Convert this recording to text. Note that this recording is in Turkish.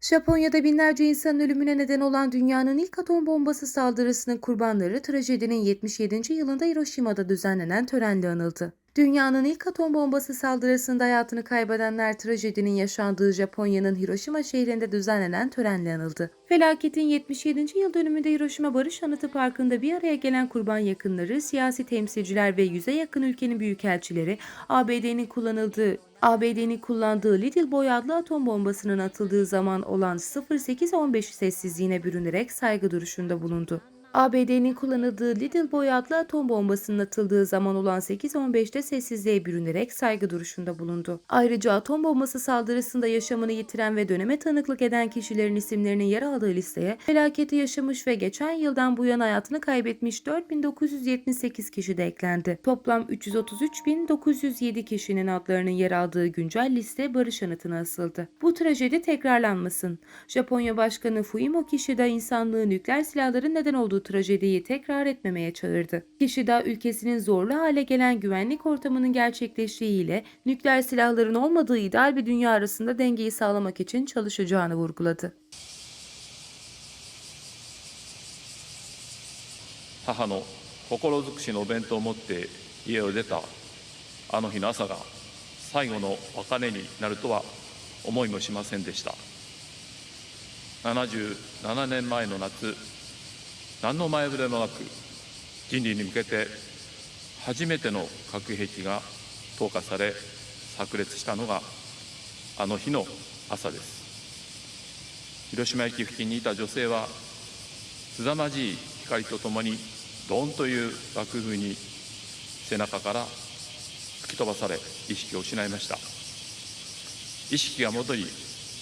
Japonya'da binlerce insanın ölümüne neden olan dünyanın ilk atom bombası saldırısının kurbanları trajedinin 77. yılında Hiroşima'da düzenlenen törenle anıldı. Dünyanın ilk atom bombası saldırısında hayatını kaybedenler trajedinin yaşandığı Japonya'nın Hiroşima şehrinde düzenlenen törenle anıldı. Felaketin 77. yıl dönümünde Hiroşima Barış Anıtı Parkı'nda bir araya gelen kurban yakınları, siyasi temsilciler ve yüze yakın ülkenin büyükelçileri ABD'nin kullanıldığı ABD'nin kullandığı Little Boy adlı atom bombasının atıldığı zaman olan 08-15 sessizliğine bürünerek saygı duruşunda bulundu. ABD'nin kullanıldığı Little Boy adlı atom bombasının atıldığı zaman olan 8-15'te sessizliğe bürünerek saygı duruşunda bulundu. Ayrıca atom bombası saldırısında yaşamını yitiren ve döneme tanıklık eden kişilerin isimlerinin yer aldığı listeye felaketi yaşamış ve geçen yıldan bu yana hayatını kaybetmiş 4978 kişi de eklendi. Toplam 333.907 kişinin adlarının yer aldığı güncel liste barış anıtına asıldı. Bu trajedi tekrarlanmasın. Japonya Başkanı Fumio Kishida insanlığı nükleer silahların neden olduğu trajediyi tekrar etmemeye çağırdı. Kishida ülkesinin zorlu hale gelen güvenlik ortamının gerçekleştiğiyle nükleer silahların olmadığı ideal bir dünya arasında dengeyi sağlamak için çalışacağını vurguladı. 母の心尽くしのお弁当を持って家を出たあの日の朝が最後の別れになるとは思いもしませんでした77年前の夏 何の前触れもなく人類に向けて初めての核兵器が投下され炸裂したのがあの日の朝です。広島駅付近にいた女性は凄まじい光とともにドーンという爆風に背中から吹き飛ばされ意識を失いました。意識が戻り